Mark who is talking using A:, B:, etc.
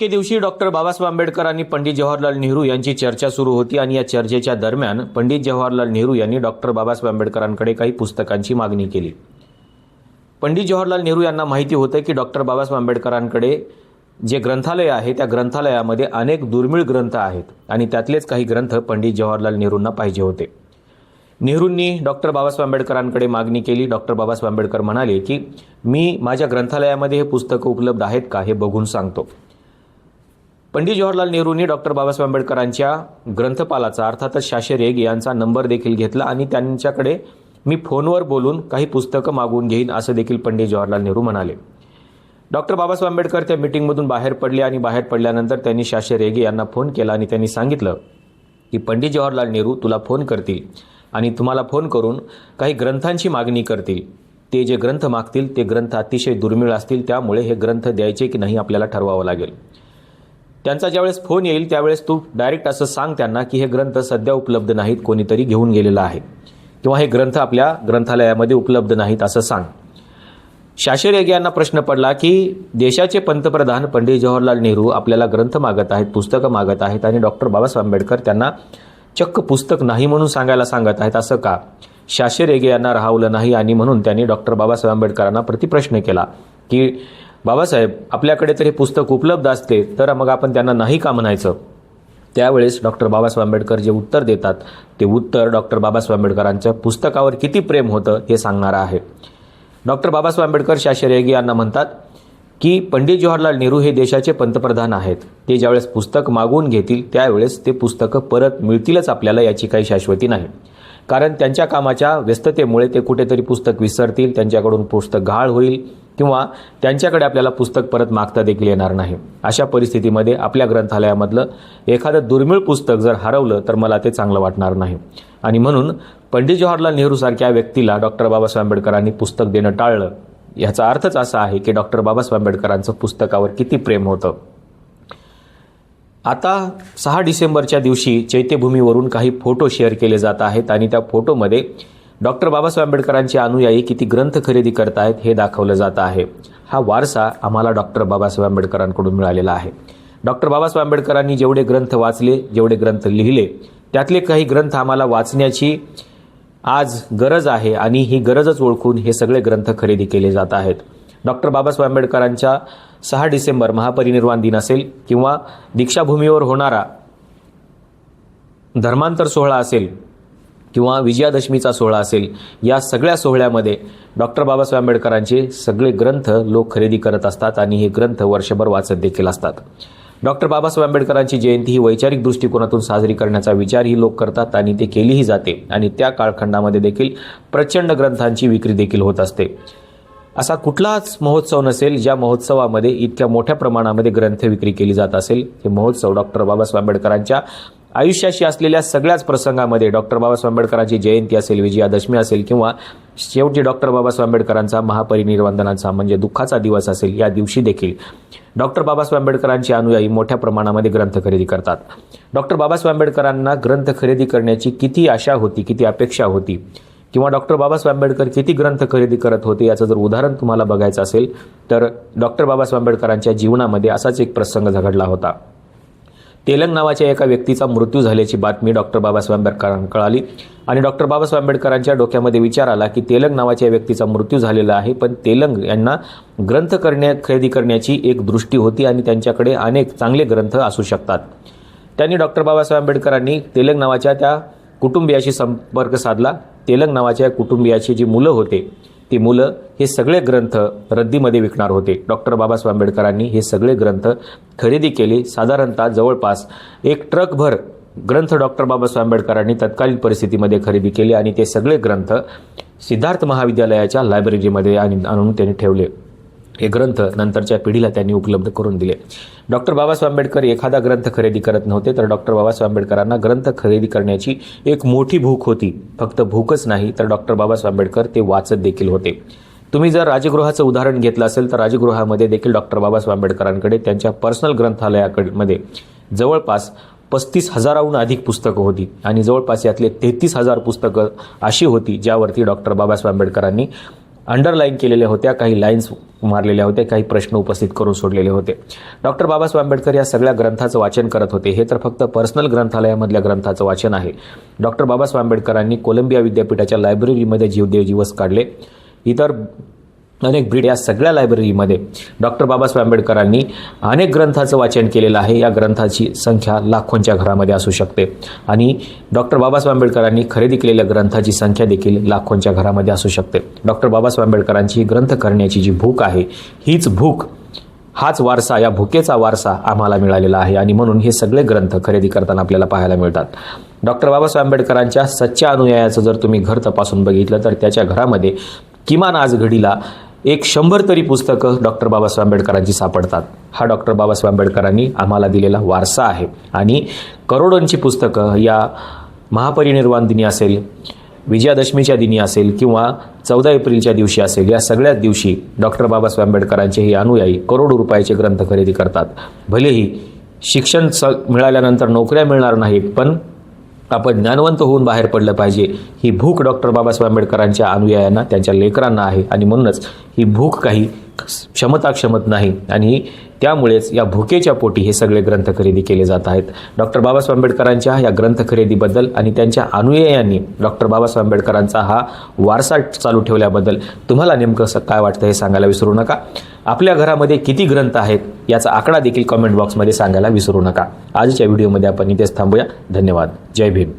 A: के दिवशी डॉक्टर बाबासाहेब आंबेडकर आणि पंडित जवाहरलाल नेहरू यांची चर्चा सुरू होती आणि या चर्चेच्या दरम्यान पंडित जवाहरलाल नेहरू यांनी डॉक्टर बाबासाहेब आंबेडकरांकडे काही पुस्तकांची मागणी केली. पंडित जवाहरलाल नेहरू यांना माहिती होतं की डॉक्टर बाबासाहेब आंबेडकरांकडे जे ग्रंथालय आहे त्या ग्रंथालयामध्ये अनेक दुर्मिळ ग्रंथ आहेत आणि त्यातलेच काही ग्रंथ पंडित जवाहरलाल नेहरूंना पाहिजे होते. नेहरूंनी डॉक्टर बाबासाहेब आंबेडकरांकडे मागणी केली. डॉक्टर बाबासाहेब आंबेडकर म्हणाले की मी माझ्या ग्रंथालयामध्ये हे पुस्तकं उपलब्ध आहेत का हे बघून सांगतो. पंडित जवाहरलाल नेहरूंनी डॉक्टर बाबासाहेब आंबेडकरांच्या ग्रंथपालाचा अर्थातच शाशे रेग यांचा नंबर देखील घेतला आणि त्यांच्याकडे मी फोनवर बोलून काही पुस्तकं मागवून घेईन असं देखील पंडित जवाहरलाल नेहरू म्हणाले. डॉक्टर बाबासाहेब आंबेडकर त्या मिटिंगमधून बाहेर पडले आणि बाहेर पडल्यानंतर त्यांनी शाशे रेगे यांना फोन केला आणि त्यांनी सांगितलं की पंडित जवाहरलाल नेहरू तुला फोन करतील आणि तुम्हाला फोन करून काही ग्रंथांची मागणी करतील. ते जे ग्रंथ मागतील ते ग्रंथ अतिशय दुर्मिळ असतील त्यामुळे हे ग्रंथ द्यायचे की नाही आपल्याला ठरवावं लागेल. त्यांचा ज्यावेळेस फोन येईल त्यावेळेस तू डायरेक्ट असं सांग त्यांना की हे ग्रंथ सध्या उपलब्ध नाहीत कोणीतरी घेऊन गेलेला आहे. किंवा हे ग्रंथ आपल्या ग्रंथालयामध्ये उपलब्ध नाहीत असं सांग. शाशर रेगे यांना प्रश्न पडला की देशाचे पंतप्रधान पंडित जवाहरलाल नेहरू आपल्याला ग्रंथ मागत आहेत पुस्तकं मागत आहेत आणि डॉक्टर बाबासाहेब आंबेडकर त्यांना चक्क पुस्तक नाही म्हणून सांगायला सांगत आहेत असं का? शाशीर रेगे यांना राहवलं नाही आणि म्हणून त्यांनी डॉक्टर बाबासाहेब आंबेडकरांना प्रतिप्रश्न केला की बाबासाहेब आपल्याकडे तर हे पुस्तक उपलब्ध असते तर मग आपण त्यांना नाही का म्हणायचं? त्यावेळेस डॉक्टर बाबासाहेब आंबेडकर जे उत्तर देतात ते उत्तर डॉक्टर बाबासाहेब आंबेडकरांच्या पुस्तकावर किती प्रेम होतं हे सांगणारं आहे. डॉक्टर बाबासाहेब आंबेडकर शास्त्री रेगी यांना म्हणतात की पंडित जवाहरलाल नेहरू हे देशाचे पंतप्रधान आहेत. ते ज्यावेळेस पुस्तक मागवून घेतील त्यावेळेस ते पुस्तकं परत मिळतीलच आपल्याला याची काही शाश्वती नाही. कारण त्यांच्या कामाच्या व्यस्ततेमुळे ते कुठेतरी पुस्तक विसरतील त्यांच्याकडून पुस्तक घाळ होईल किंवा त्यांच्याकडे आपल्याला पुस्तक परत मागता देखील येणार नाही. अशा परिस्थितीमध्ये आपल्या ग्रंथालयामधलं एखादं दुर्मिळ पुस्तक जर हरवलं तर मला ते चांगलं वाटणार नाही. आणि म्हणून पंडित जवाहरलाल नेहरू सारख्या व्यक्तीला डॉक्टर बाबासाहेब आंबेडकरांनी पुस्तक देणं टाळलं. याचा अर्थच असा आहे की डॉक्टर बाबासाहेब आंबेडकरांचं पुस्तकावर किती प्रेम होतं. आता सहा डिसेंबरच्या दिवशी चैत्यभूमीवरून काही फोटो शेअर केले जात आहेत आणि त्या फोटोमध्ये डॉक्टर बाबासाहेब आंबेडकरांचे अनुयायी किती ग्रंथ खरेदी करत आहेत हे दाखवलं जात आहे. हा वारसा आम्हाला डॉक्टर बाबासाहेब आंबेडकरांकडून मिळालेला आहे. डॉक्टर बाबासाहेब आंबेडकरांनी जेवढे ग्रंथ वाचले जेवढे ग्रंथ लिहिले त्यातले काही ग्रंथ आम्हाला वाचण्याची आज गरज आहे आणि ही गरजच ओळखून हे सगळे ग्रंथ खरेदी केले जात आहेत. डॉक्टर बाबासाहेब आंबेडकरांच्या सहा डिसेंबर महापरिनिर्वाण दिन असेल किंवा दीक्षाभूमीवर होणारा धर्मांतर सोहळा असेल किंवा विजयादशमीचा सोहळा असेल या सगळ्या सोहळ्यामध्ये डॉक्टर बाबासाहेब आंबेडकरांचे सगळे ग्रंथ लोक खरेदी करत असतात आणि हे ग्रंथ वर्षभर वाचत देखील असतात. डॉक्टर बाबासाहेब आंबेडकरांची जयंती ही वैचारिक दृष्टिकोनातून साजरी करण्याचा विचारही लोक करतात आणि ते केलीही जाते. आणि त्या काळखंडामध्ये देखील प्रचंड ग्रंथांची विक्री देखील होत असते. असा कुठलाच महोत्सव नसेल ज्या महोत्सवामध्ये इतक्या मोठ्या प्रमाणामध्ये ग्रंथ विक्री केली जात असेल. हे महोत्सव डॉक्टर बाबासाहेब आंबेडकरांच्या आयुष्याशी असलेल्या सगळ्याच प्रसंगामध्ये डॉक्टर बाबासाहेब आंबेडकरांची जयंती असेल विजयादशमी असेल किंवा शेवटी डॉक्टर बाबासाहेब आंबेडकरांचा महापरिनिर्वाणाचा म्हणजे दुःखाचा दिवस असेल या दिवशी देखील डॉक्टर बाबासाहेब आंबेडकरांचे अनुयायी मोठ्या प्रमाणामध्ये ग्रंथ खरेदी करतात. डॉक्टर बाबासाहेब आंबेडकरांना ग्रंथ खरेदी करण्याची किती आशा होती किती अपेक्षा होती किंवा डॉक्टर बाबासाहेब आंबेडकर किती ग्रंथ खरेदी करत होते याचं जर उदाहरण तुम्हाला बघायचं असेल तर डॉक्टर बाबासाहेब आंबेडकरांच्या जीवनामध्ये असाच एक प्रसंग झगडला होता. तेलंग नावाच्या एका व्यक्तीचा मृत्यू झाल्याची बातमी डॉक्टर बाबासाहेब आंबेडकरांना कळाली आणि डॉक्टर बाबासाहेब आंबेडकरांच्या डोक्यामध्ये विचार आला की तेलंग नावाच्या व्यक्तीचा मृत्यू झालेला आहे पण तेलंग यांना ग्रंथ करण्या खरेदी करण्याची एक दृष्टी होती आणि त्यांच्याकडे अनेक चांगले ग्रंथ असू शकतात. त्यांनी डॉक्टर बाबासाहेब आंबेडकरांनी तेलंग नावाच्या त्या कुटुंबियाशी संपर्क साधला. तेलंग नावाच्या कुटुंबियाची जी मुलं होते ती मुलं हे सगळे ग्रंथ रद्दीमध्ये विकणार होते. डॉक्टर बाबासाहेब आंबेडकरांनी हे सगळे ग्रंथ खरेदी केले. साधारणतः जवळपास एक ट्रकभर ग्रंथ डॉक्टर बाबासाहेब आंबेडकरांनी तत्कालीन परिस्थितीमध्ये खरेदी केले आणि ते सगळे ग्रंथ सिद्धार्थ महाविद्यालयाच्या लायब्ररीमध्ये आणून त्यांनी ठेवले. हे ग्रंथ नंतरच्या पिढीला त्यांनी उपलब्ध करून दिले. डॉक्टर बाबासाहेब आंबेडकर एखादा ग्रंथ खरेदी करत नव्हते तर डॉक्टर बाबासाहेब आंबेडकरांना ग्रंथ खरेदी करण्याची एक मोठी भूक होती. फक्त भूकच नाही तर डॉक्टर बाबासाहेब आंबेडकर ते वाचत देखील होते. तुम्ही जर राजगृहाचं उदाहरण घेतलं असेल तर राजगृहामध्ये देखील डॉक्टर बाबासाहेब आंबेडकरांकडे त्यांच्या पर्सनल ग्रंथालयाकडमध्ये जवळपास पस्तीस हजाराहून अधिक पुस्तकं होती. आणि जवळपास यातले तेहतीस हजार पुस्तकं अशी होती ज्यावरती डॉक्टर बाबासाहेब आंबेडकरांनी अंडरलाईन केलेल्या होत्या काही लाईन्स मारलेल्या होत्या काही प्रश्न उपस्थित करून सोडलेले होते. डॉक्टर बाबासाहेब आंबेडकर या सगळ्या ग्रंथाचं वाचन करत होते. हे तर फक्त पर्सनल ग्रंथालयामधल्या ग्रंथाचं वाचन आहे. डॉक्टर बाबासाहेब आंबेडकरांनी कोलंबिया विद्यापीठाच्या लायब्ररीमध्ये जीवदेव दिवस काढले. इतर अनेक ब्रीड या सगळ्या लायब्ररीमध्ये डॉक्टर बाबासाहेब आंबेडकरांनी अनेक ग्रंथाचं वाचन केलेलं आहे. या ग्रंथाची संख्या लाखोंच्या घरामध्ये असू शकते. आणि डॉक्टर बाबासाहेब आंबेडकरांनी खरेदी केलेल्या ग्रंथाची संख्या देखील लाखोंच्या घरामध्ये असू शकते. डॉक्टर बाबासाहेब आंबेडकरांची ही ग्रंथ करण्याची जी भूक आहे हीच भूक हाच वारसा या भुकेचा वारसा आम्हाला मिळालेला आहे. आणि म्हणून हे सगळे ग्रंथ खरेदी करताना आपल्याला पाहायला मिळतात. डॉक्टर बाबासाहेब आंबेडकरांच्या सच्च्या अनुयायाचं जर तुम्ही घर तपासून बघितलं तर त्याच्या घरामध्ये किमान आज घडीला एक शंभर तरी पुस्तकं डॉक्टर बाबासाहेब आंबेडकरांची सापडतात. हा डॉक्टर बाबासाहेब आंबेडकरांनी आम्हाला दिलेला वारसा आहे. आणि करोडोंची पुस्तकं या महापरिनिर्वाण दिनी असेल विजयादशमीच्या दिनी असेल किंवा चौदा एप्रिलच्या दिवशी असेल या सगळ्याच दिवशी डॉक्टर बाबासाहेब आंबेडकरांचे हे अनुयायी करोडो रुपयाचे ग्रंथ खरेदी करतात. भलेही शिक्षण स मिळाल्यानंतर नोकऱ्या मिळणार नाहीत पण आपण ज्ञानवंत होऊन बाहेर पडलं पाहिजे. ही भूक डॉक्टर बाबासाहेब आंबेडकरांच्या अनुयायांना त्यांच्या लेकरांना आहे. आणि म्हणूनच ही भूक काही क्षमता क्षमत नाही. आणि त्यामुळेच या भुकेच्या पोटी हे सगळे ग्रंथ खरेदी केले जात आहेत. डॉक्टर बाबासाहेब आंबेडकरांच्या या ग्रंथ खरेदीबद्दल आणि त्यांच्या अनुयायांनी डॉक्टर बाबासाहेब आंबेडकरांचा हा वारसा चालू ठेवल्याबद्दल तुम्हाला नेमकं स- काय वाटतं हे सांगायला विसरू नका. आपल्या घरामध्ये किती ग्रंथ आहेत याचा आकडा देखील कमेंट बॉक्समध्ये सांगायला विसरू नका. आजच्या व्हिडिओमध्ये आपण इथेच थांबूया. धन्यवाद. जय भीम.